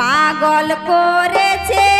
পাগল করেছে।